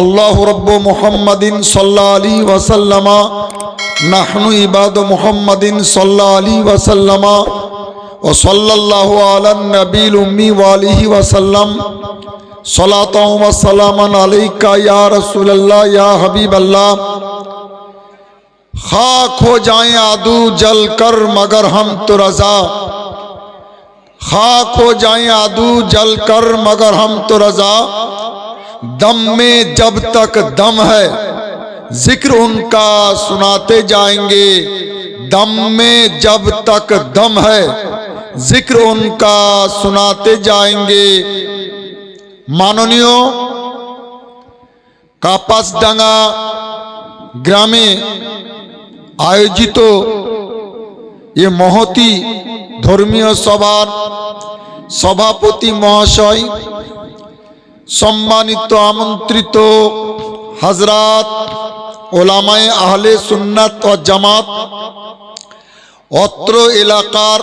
আল্লাহ রব্ব মোহাম্মদিন সাল্লা আলী ওয়াসাল্লামা, নাহনু ইবাদ মোহাম্মদিন সাল্লা আলী ওয়াসাল্লামা ও সাল্লাহ আলান নবীল উম্মি ওয়ালিহি ওয়াসাল্লাম। সলাতামান আলিকা ইয়া রসুল্লাহ ইয়া হবিব আল্লাহ খাক হো যায় আদু জল কর মগর হম তো রাজা। খাক হো যায় আদু জল কর মগর হম তো রাজা। दम में जब तक दम है जिक्र उनका सुनाते जाएंगे दम में जब तक दम है जिक्र उनका सुनाते जाएंगे মাননীয় কাপাসডাঙ্গা গ্রামে আয়োজিত এ মহতি ধর্মীয় সভার সভাপতি মহাশয় সম্মানিত, আমন্ত্রিত হাজরাত ওলামায়ে আহলে সুন্নাত ও জামাত, অত্র এলাকার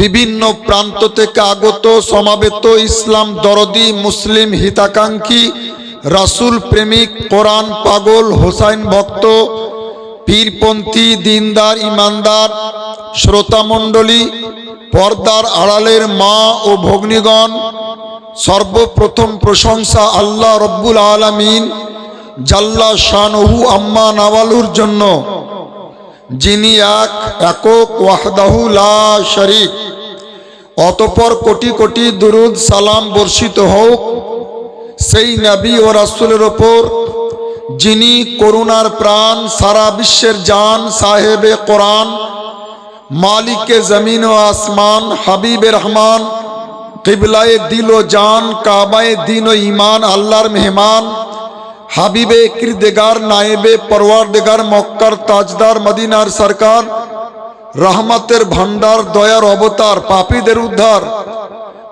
বিভিন্ন প্রান্ত থেকে আগত সমাবেত ইসলাম দরদি মুসলিম হিতাকাঙ্ক্ষী রাসুল প্রেমিক কোরআন পাগল হোসাইন ভক্ত, পীরপন্থী দিনদার ইমানদার, শ্রোতামণ্ডলী, পর্দার আড়ালের মা ও ভগ্নীগণ সর্বপ্রথম প্রশংসা আল্লাহ রব্বুল আলমিন জাল্লা শানহু আম্মা নাওয়ালুর জন্য, যিনি এক, একক, ওয়াহদাহু লা শরিক, অতপর কোটি কোটি দুরুদ সালাম বর্ষিত হোক, সেই নবী ও রাসুলের ওপর, যিনি করুণার প্রাণ সারা বিশ্বের জান সাহেবে কোরআন, মালিকে জমিন ও আসমান হাবিবে রহমান কিবলায় দিল ও জান, কাবায় দিন ও ইমান আল্লাহর মেহমান। হাবিবে কৃদেগার নায়েবে, পরওয়ারদেগার, মক্কার তাজদার, মদিনার সরকার। রহমতের ভান্ডার দয়ার অবতার, পাপীদের উদ্ধার।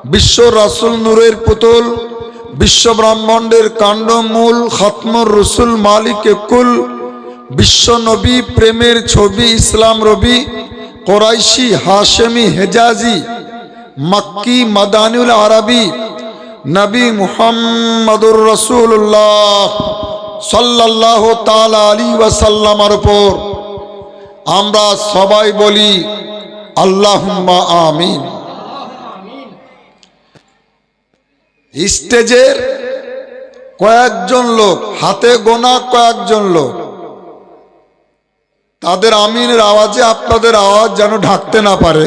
বিশ্ব রাসুল নূরের পুতুল, বিশ্ব ব্রহ্মাণ্ডের কাণ্ডমূল খতমর রসুল, মালিক, কুল। বিশ্ব নবী, প্রেমের ছবি, ইসলাম রবি, কোরাইশি, হাশেমি, হেজাজি। মক্কি মাদানুল আরবি নবী মুহাম্মদুর রসুল্লাহ সাল্লাহ তাল আলী ওয়াসাল্লামার উপর আমরা সবাই বলি আল্লাহ আমিন। স্টেজের কয়েকজন লোক, হাতে গোনা কয়েকজন লোক, তাদের আমিনের আওয়াজে আপনাদের আওয়াজ যেন ঢাকতে না পারে।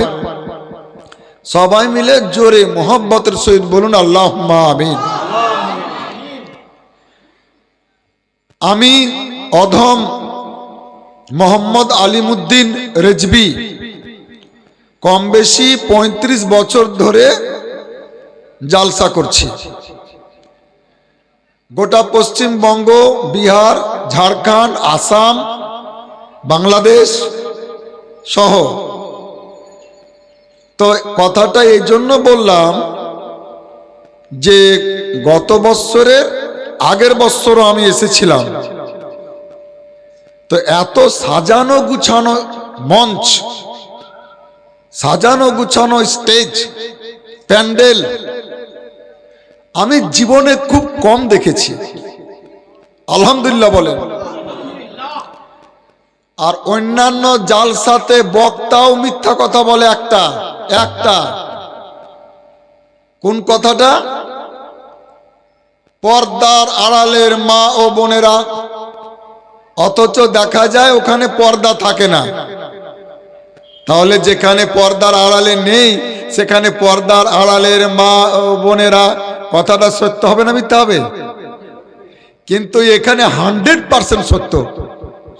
সবাই মিলে জোরে মোহব্বতের সহিত বলুন আল্লাহ আমিন। আমি অধম মোহাম্মদ আলিমুদ্দিন রেজবি কম বেশি ৩৫ বছর ধরে জালসা করছি। গোটা পশ্চিমবঙ্গ, বিহার, ঝাড়খণ্ড, আসাম, বাংলাদেশ সহ তো কথাটা এই জন্য বললাম যে গত বৎসরের আগের বৎসরও আমি এসেছিলাম। তো এত সাজানো গুছানো মঞ্চ, সাজানো গুছানো স্টেজ প্যান্ডেল, আমি জীবনে খুব কম দেখেছি। আলহামদুলিল্লাহ বলেন। আর অন্যান্য জালসাতে বক্তাও মিথ্যা কথা বলে একটা। একটা। কোন কথাটা? পর্দার আড়ালের মা ও বোনেরা, অথচ দেখা যায় ওখানে পর্দা থাকে না। তাহলে যেখানে পর্দার আড়ালে নেই, সেখানে পর্দার আড়ালের মা ও বোনেরা, কথাটা সত্য হবে না মিথ্যা হবে? কিন্তু এখানে হান্ড্রেড পার্সেন্ট সত্য।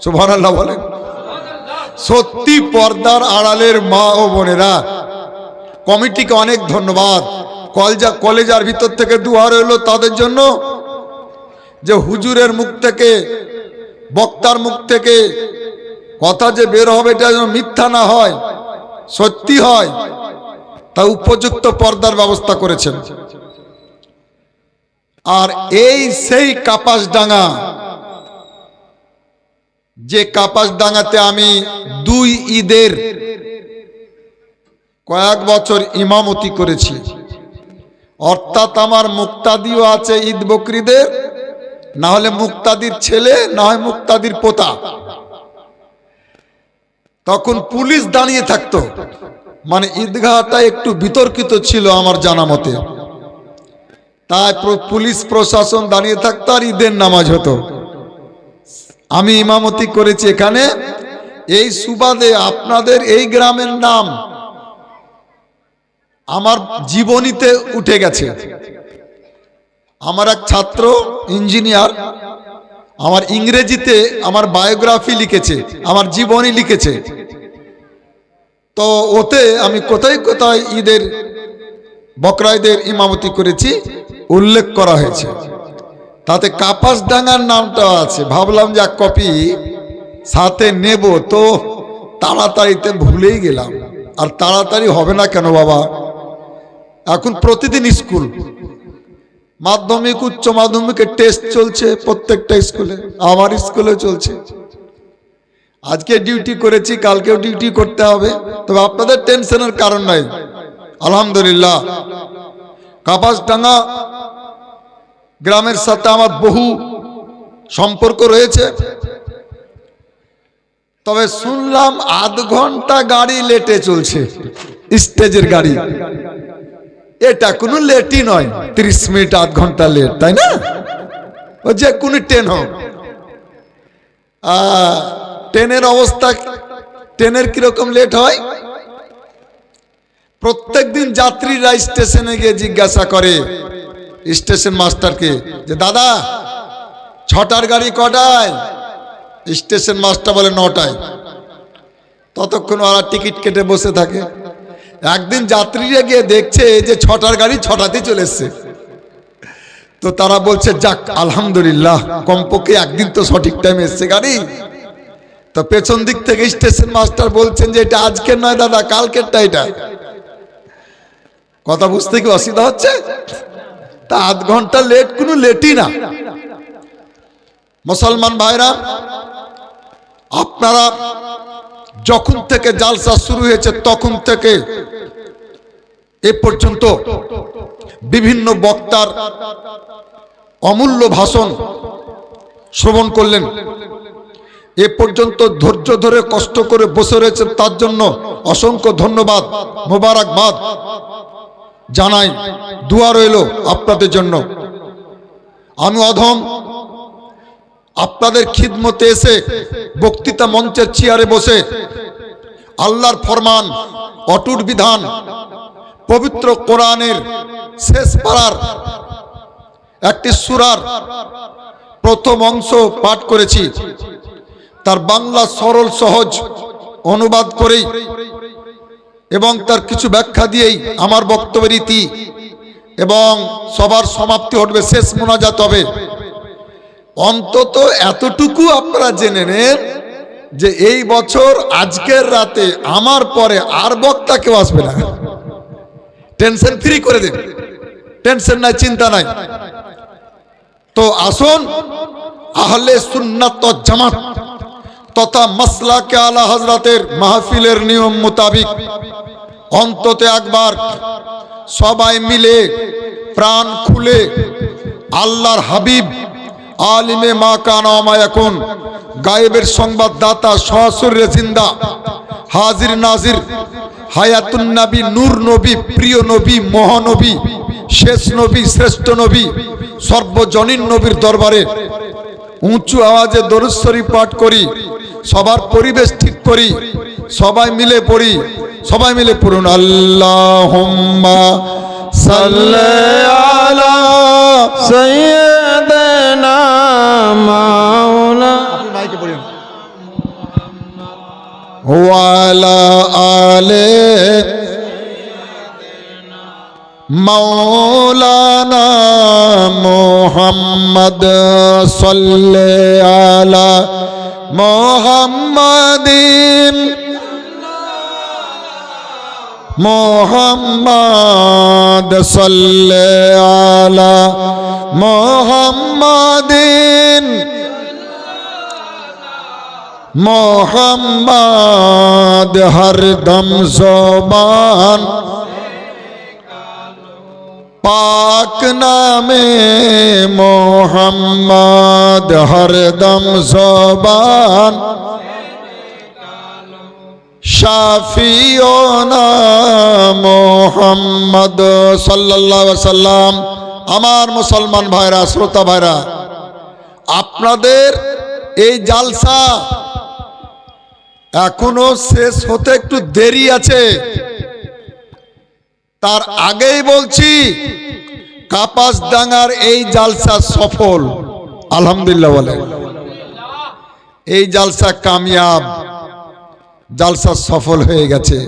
সুভান আল্লাহ বলেন। সত্যি পর্দার আড়ালের মা ও বোনেরা কমিটিকে অনেক ধন্যবাদ। কলজা কলেজার ভিতর থেকে দুয়ার এলো তাদের জন্য যে হুজুরের মুখ থেকে, বক্তার মুখ থেকে কথা যে বের হবে এটা যেন মিথ্যা না হয়, সত্যি হয়, তা উপযুক্ত পর্দার ব্যবস্থা করেছেন। আর এই সেই কাপাস ডাঙ্গা যে কাপাস ডাঙ্গাতে আমি দুই ঈদের কয়েক বছর ইমামতি করেছি। অর্থাৎ আমার মুক্তাদিও আছে ঈদ বকরিদের, না হলে মুক্তাদির ছেলে, না হয় মুক্তাদির পোতা। তখন পুলিশ দাঁড়িয়ে থাকতো। মানে ঈদগাহটা একটু বিতর্কিত ছিল আমার জানা মতে। তাই পুলিশ প্রশাসন দাঁড়িয়ে থাকতো আর ঈদের নামাজ হতো। আমি ইমামতি করেছি এখানে। এই সুবাদে আপনাদের এই গ্রামের নাম আমার জীবনীতে উঠে গেছে। আমার এক ছাত্র, ইঞ্জিনিয়ার, আমার ইংরেজিতে আমার বায়োগ্রাফি লিখেছে, আমার জীবনী লিখেছে। তো ওতে আমি কোথায় কোথায় ঈদের বকরাইদের ইমামতি করেছি, উল্লেখ করা হয়েছে। তাতে কাপাস ডাঙ্গার নামটা আছে, ভাবলাম যে এক কপি সাথে নেব, তো তাড়াতাড়িতে ভুলেই গেলাম। আর তাড়াতাড়ি হবে না কেন বাবা? এখন প্রতিদিন স্কুল। মাধ্যমিক, উচ্চ মাধ্যমিকের টেস্ট চলছে প্রত্যেকটা স্কুলে, আমার স্কুলে চলছে। আজকে ডিউটি করেছি, কালকেও ডিউটি করতে হবে। তবে আপনাদের টেনশনের কারণ নাই। আলহামদুলিল্লাহ। কাপাসডাঙ্গা গ্রামের সাথে আমার বহু সম্পর্ক রয়েছে। তবে শুনলাম আধ ঘণ্টা গাড়ি লেটে চলছে। স্টেজের গাড়ি। এটা কোনো লেটই নয়। ত্রিশ মিনিট, আধ ঘণ্টা লেট, তাই না? ও যে কোনো ট্রেন হোক। ট্রেনের অবস্থা, ট্রেনের কীরকম লেট হয়? প্রত্যেক দিন যাত্রীরা স্টেশনে গিয়ে জিজ্ঞাসা করে, স্টেশন মাস্টারকে যে, দাদা, ছটার গাড়ি কটায়? স্টেশন মাস্টার বলে, নটায়। ততক্ষণ ওরা টিকিট কেটে বসে থাকে। একদিন যাত্রীরা গিয়ে দেখছে যে ছটার গাড়ি ছটাতে চলে তো তারা বলছে, যাক, আলহামদুলিল্লাহ, কমপক্ষে একদিন তো সঠিক টাইম এসছে গাড়ি। তো পেছন দিক থেকে স্টেশন মাস্টার বলছেন যে, এটা আজকের নয় দাদা, কালকেরটা এটা। কথা বুঝতে কি অসুবিধা হচ্ছে? তা আধ ঘণ্টা লেট কোনো লেটই না। মুসলমান ভাইরা, আপনারা যখন থেকে জালসা শুরু হয়েছে, তখন থেকে এ পর্যন্ত বিভিন্ন বক্তার অমূল্য ভাষণ শ্রবণ করলেন। এ পর্যন্ত ধৈর্য ধরে কষ্ট করে বসে রয়েছেন, তার জন্য অসংখ্য ধন্যবাদ, মোবারকবাদ জানাই। দুয়া রইল আপনাদের জন্য। আমি অধম আপনাদের খিদমতে এসে বক্তৃতা মঞ্চের চেয়ারে বসে আল্লাহর ফরমান, অটুট বিধান, পবিত্র কোরআনের শেষ পাড়ার একটি সুরার প্রথম অংশ পাঠ করেছি। তার বাংলা সরল সহজ অনুবাদ করেই এবং তার কিছু ব্যাখ্যা দিয়েই আমার বক্তব্যের ইতি এবং সবার সমাপ্তি ঘটবে, শেষ মোনাজাত হবে। অন্তত এতটুকু আপনারা জেনে নেন যে এই বছর আজকের রাতে, আমার পরে আর বক্তা কেউ আসবে না। টেনশন ফ্রি করে দিন। টেনশন নাই, চিন্তা নাই। তো আসুন, আহলে সুন্নাত জামাত তথা মাসলাকে আলা হজরতের মাহফিলের নিয়ম মোতাবিক অন্তত একবার সবাই মিলে প্রাণ খুলে আল্লাহর হাবিব আলিমে মা কানা এখন গায়েবের সংবাদদাতা সহসুরে জিন্দা। হাজির নাজির, হায়াতুন নবী, নূর নবী, প্রিয় নবী, মহানবী, শেষ নবী, শ্রেষ্ঠ নবী, সর্বজনীন নবীর দরবারে উঁচু আওয়াজে দরুশ্বরী পাঠ করি, সবার পরিবেশ ঠিক করি, সবাই মিলে পড়ি, সবাই মিলে পড়ুন। আল্লাহ আলা আলে মৌলানা মোহাম্মদ সাল্লে আলা মোহাম্মদিন মোহাম্মদ সাল্লে আলা মোহাম্মদ হরদম জবান। পাক নামে মোহাম্মদ হরদম জবান। মোহাম্মদ সাল্লাম আমার মুসলমান ভাইরা, শ্রোতা ভাইরা, আপনাদের এই জালসা এখনও শেষ হতে একটু দেরি আছে। তার আগেই বলছি কাপাস ডাঙ্গার এই জালসা সফল। আলহামদুলিল্লাহ বলে। এই জালসা কামিয়াব। জালসা সফল হয়ে গেছে।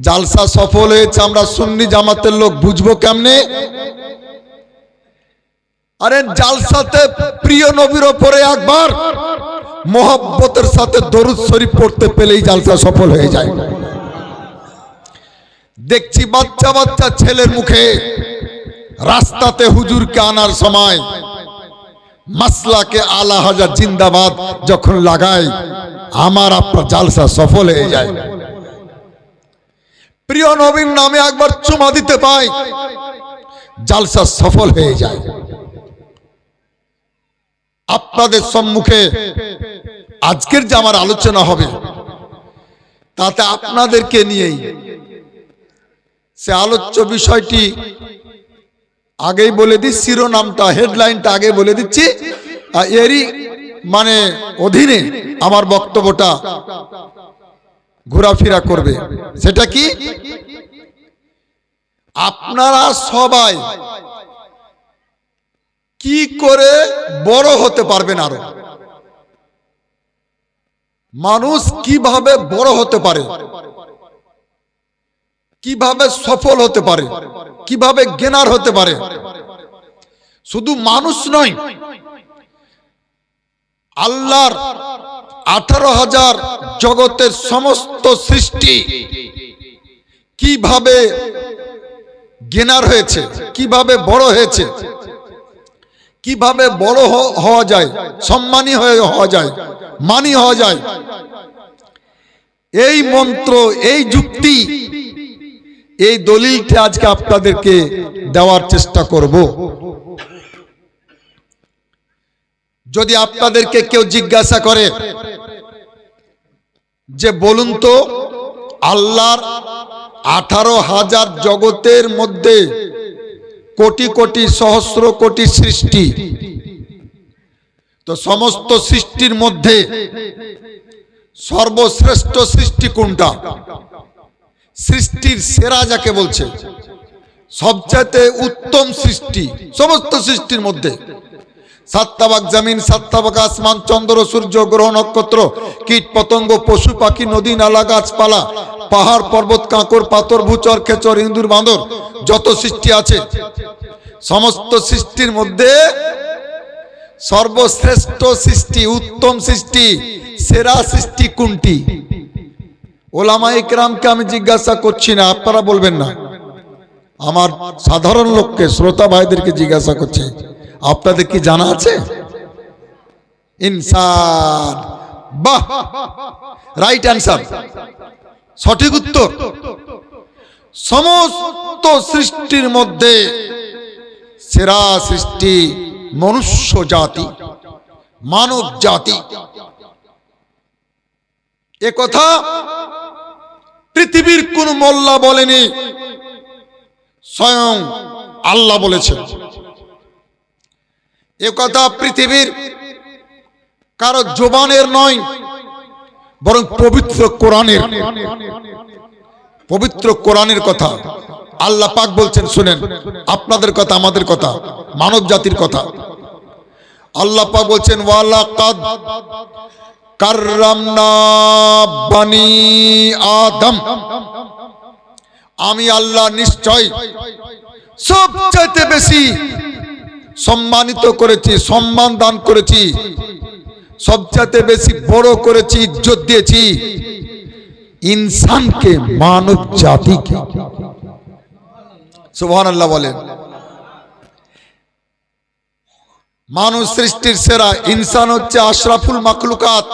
জালসা সফল হয়েছে, আমরা সুন্নি জামাতের লোক বুঝব কেমনে? আরে জালসাতে প্রিয় নবীর ওপরে একবার মোহব্বতের সাথে দরুদ শরীফ পড়তে পেলেই জালসা সফল হয়ে যায়। দেখছি বাচ্চা বাচ্চা ছেলের মুখে রাস্তাতে হুজুরকে আনার সময় মাসলাকে আলা হাজার জিন্দাবাদ যখন লাগাই, আমার আপনার জালসা সফল হয়ে যায়। প্রিয় নবীন নামে একবার চুমা দিতে পাই, জালসা সফল হয়ে যায়। আপনাদের সম্মুখে আজকের যে আমার আলোচনা হবে, তাতে আপনাদেরকে নিয়েই সে আলোচ্য বিষয়টি আগেই বলে দিই, শিরোনামটা হেডলাইনটা আগে বলে দিচ্ছি। এরই মানে অধীনে আমার বক্তব্যটা ঘোরাফেরা করবে। সেটা কি? আপনারা সবাই কি করে বড় হতে পারবেন আরও? মানুষ কীভাবে বড় হতে পারে? কীভাবে সফল হতে পারে? কীভাবে জ্ঞানার হতে পারে? শুধু মানুষ নয়, আল্লাহর আঠারো হাজার জগতের সমস্ত সৃষ্টি কীভাবে গেনার হয়েছে? কীভাবে বড় হয়েছে? কীভাবে বড় হওয়া যায়? সম্মানী হয়ে হওয়া যায়? মানি হওয়া যায়। এই মন্ত্র, এই যুক্তি, এই দলিলটা আজকে আপনাদেরকে দেওয়ার চেষ্টা করব। যদি আপনাদেরকে কেউ জিজ্ঞাসা করে যে বলুন তো, আল্লাহর আঠারো হাজার জগতের মধ্যে কোটি কোটি সহস্র কোটি সৃষ্টি তো সমস্ত সৃষ্টির মধ্যে সর্বশ্রেষ্ঠ সৃষ্টি কোনটা? সৃষ্টির সেরা যাকে বলছে, সবচাইতে উত্তম সৃষ্টি, সমস্ত সৃষ্টির মধ্যে। সাত্তাবাক জমিন, সাত্তাবাক আসমান, চন্দ্র, সূর্য, গ্রহ, নক্ষত্র, কীট, পতঙ্গ, পশু, পাখি, নদী, নালা, গাছপালা, পাহাড়, পর্বত কাঁকর পাথর, ভূচর, খেচর ইন্দুর বাঁদর, যত সৃষ্টি আছে, সমস্ত সৃষ্টির মধ্যে সর্বশ্রেষ্ঠ সৃষ্টি, উত্তম সৃষ্টি, সেরা সৃষ্টি কোনটি? ওলামা ইকরামকে আমি জিজ্ঞাসা করছি না, আপনারা বলবেন না। আমার সাধারণ লোককে, শ্রোতা ভাইদেরকে জিজ্ঞাসা করছে, আপনাদের কি জানা আছে? ইনসান। বাহ! রাইট অ্যান্সার সঠিক উত্তর। সমস্ত সৃষ্টির মধ্যে সেরা সৃষ্টি মনুষ্য জাতি, মানব জাতি। এ কথা পৃথিবীর কোন মোল্লা বলেনি, স্বয়ং আল্লাহ বলেছেন। এ কথা পৃথিবীর কারও জোবানের নয়, বরং পবিত্র কোরআনের। পবিত্র কোরআনের কথা। আল্লাহ পাক বলছেন, শুনেন, আপনাদের কথা, আমাদের কথা, মানব জাতির কথা। আল্লাহ পাক বলছেন বানি আদম। আমি আল্লাহ নিশ্চয় সবচাইতে বেশি সম্মানিত করেছি, সম্মান দান করেছি, সবচাইতে বেশি বড় করেছি, ইজ্জত দিয়েছি। ইনসানকে, মানব জাতিকে। আল্লাহ বলেন। মানুষ সৃষ্টির সেরা ইনসান হচ্ছে আশরাফুল মাকলুকাত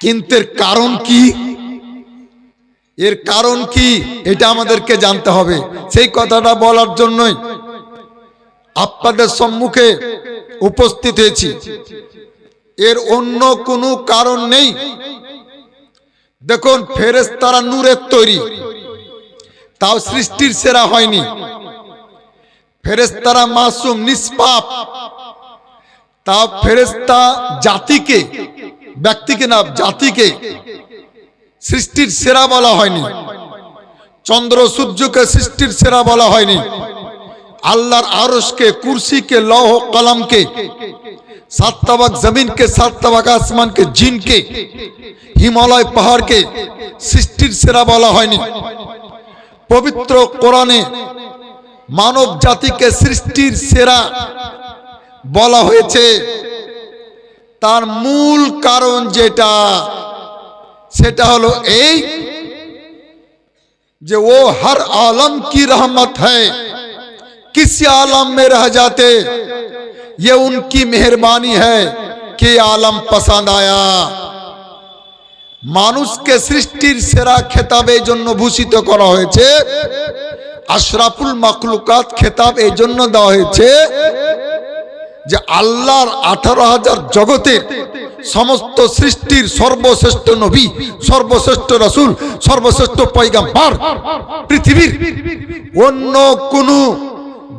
কিন্তু এর কারণ কি? এর কারণ কি? এটা আমাদেরকে জানতে হবে। সেই কথাটা বলার জন্যই আপনাদের সম্মুখে উপস্থিত হয়েছি। এর অন্য কোনো কারণ নেই। দেখুন, ফেরেশতারা নূরের তৈরি। তাও সৃষ্টির সেরা হয়নি। ফেরেশতারা মাসুম, নিষ্পাপ। তা ফেরেশতা জাতিকে, ব্যক্তিকে না, জাতিকে সৃষ্টির সেরা বলা হয়নি। চন্দ্র সূর্যকে সৃষ্টির সেরা বলা হয়নি। আল্লাহর আরসকে কুরসিকে, লৌহ কলমকে সাততাবাক জমিনকে সাত আসমানকে, জিনকে, হিমালয় পাহাড়কে সৃষ্টির সেরা বলা হয়নি। পবিত্র কোরআনে মানব জাতিকে সৃষ্টির সেরা বলা হয়েছে। তার মূল কারণ যেটা, সেটা হলো এই যে ও হর আলম কি রহমত হ্যাঁ। किसी आलम में रह जाते ये उनकी मेहरबानी है कि आलम पसंद आया মানুষকে সৃষ্টির সেরা খেতাব এই জন্য ভূষিত করা হয়েছে আশরাফুল মাকলুকাত খেতাব এই জন্য দেওয়া হয়েছে যে আল্লাহর আঠারো হাজার জগতের সমস্ত সৃষ্টির সর্বশ্রেষ্ঠ নবী সর্বশ্রেষ্ঠ রসুল সর্বশ্রেষ্ঠ পৈগাম্বার পৃথিবীর অন্য কোন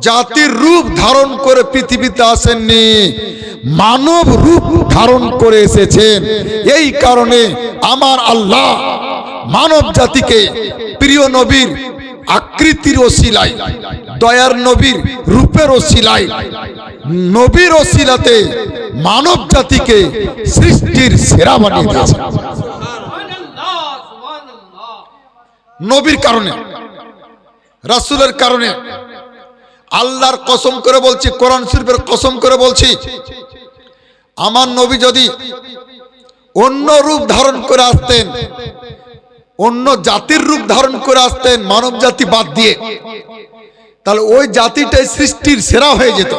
জাতির রূপ ধারণ করে পৃথিবীতে আসেননি মানব রূপ ধারণ করে এসেছেন। এই কারণে আমার আল্লাহ মানব জাতিকে প্রিয় নবীর আকৃতির ওসিলাই দয়ার নবীর রূপের ওসিলাই নবীর ওসিলাতে মানব জাতিকে সৃষ্টির সেরা বানিয়ে দিয়েছে। নবীর কারণে রাসূলের কারণে আল্লাহর কসম করে বলছি, কোরআন শরীফের কসম করে বলছি, আমার নবী যদি অন্য রূপ ধারণ করে আসতেন, অন্য জাতির রূপ ধারণ করে আসতেন, মানব জাতি বাদ দিয়ে, তাহলে ওই জাতিটাই সৃষ্টির সেরা হয়ে যেত,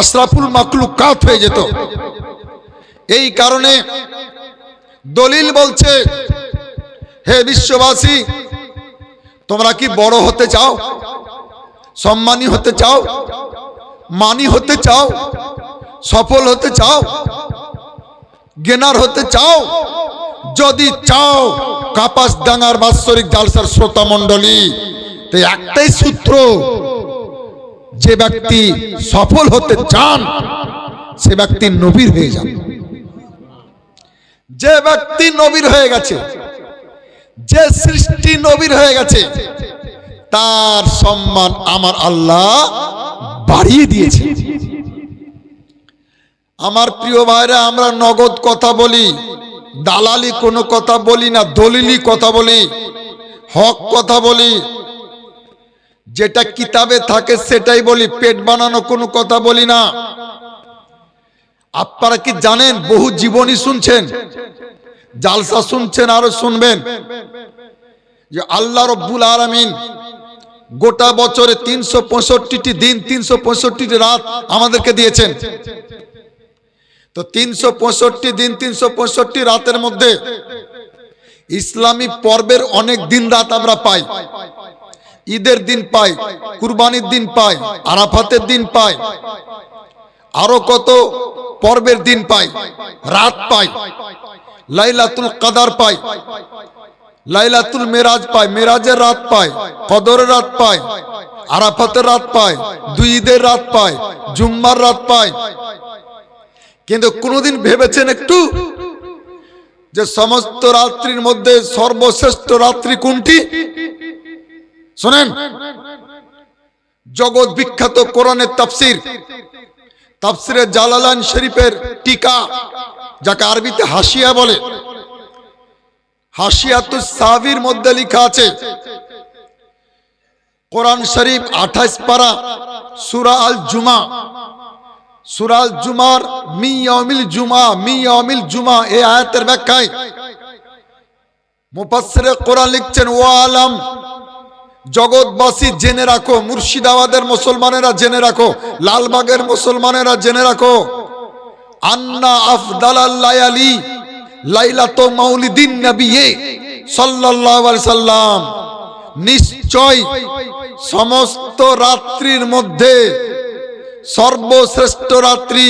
আশরাফুল মাকলু কাত হয়ে যেত। এই কারণে দলিল বলছে, হে বিশ্ববাসী, তোমরা কি বড় হতে চাও? সম্মানী হতে চাও, মানি হতে চাও, সফল হতে চাও, গেনার হতে চাও, যদি চাও, কাপাস ডাঙার বাৎসরিক জালসার শ্রোতা মণ্ডলী। তো একটাই সূত্র, যে ব্যক্তি সফল হতে চান, সে ব্যক্তি নবীর হয়ে যান যে ব্যক্তি নবীর হয়ে গেছে, যে সৃষ্টি নবীর হয়ে গেছে তার সম্মান আমার আল্লাহ বাড়িয়ে দিয়েছে আমার প্রিয় ভাইরা, আমরা নগদ কথা বলি, দালালি কোনো কথা বলি না দলিলি কথা বলি, হক কথা বলি। যেটা কিতাবে থাকে সেটাই বলি, পেট বানানো কোনো কথা বলি না। আপনারা কি জানেন, বহু জীবনী শুনছেন, জালসা শুনছেন, আরও শুনবেন যে আল্লাহ রব্বুল আলমিন গোটা বছরে তিনশো পঁয়ষট্টিটি দিন, তিনশো পঁয়ষট্টিটি রাত আমাদেরকে দিয়েছেন। তো তিনশো পঁয়ষট্টি দিন, তিনশো পঁয়ষট্টি রাতের মধ্যে ইসলামী পর্বের অনেক দিন রাত আমরা পাই। ঈদের দিন পাই, কুরবানির দিন পাই, আরাফাতের দিন পাই, আরও কত পর্বের দিন পাই, রাত পাই, লাইলাতুল কাদার পাই। লাইলাতুল মেরাজ পায়, মেরাজের রাত পায়, কদরের রাত পায়, আরাফাতের রাত পায়, দুই ঈদের রাত পায়, জুম্মার রাত পায়। কিন্তু কোনোদিন ভেবেছেন একটু যে সমস্ত রাত্রির মধ্যে সর্বশ্রেষ্ঠ রাত্রি কোনটি? শোনেন, জগৎ বিখ্যাত কোরআনের তাফসির, তাফসিরে জালালান শরীফের টিকা, যাকে আরবিতে হাসিয়া বলে। হাসিয়াতু সাবির মধ্যে লেখা আছে, কোরআন শরীফ আঠাইশ পারা, সুরা আল জুমা সুরাল জুমার মি ইয়ামিল জুমা মি ইয়ামিল জুমা এই আয়াতের ব্যাখ্যায় মুফাসসিরে কোরআন লিখছেন, ও আলম, জগৎবাসী জেনে রাখো, মুর্শিদাবাদের মুসলমানেরা জেনে রাখো, লালবাগের মুসলমানেরা জেনে রাখো, আন্না আফদাল লায়ালি লাইলাতো মাউলিদিন নবিয়ে সাল্লাল্লাহু সাল্লাম নিশ্চয় সমস্ত রাত্রির মধ্যে সর্বশ্রেষ্ঠ রাত্রি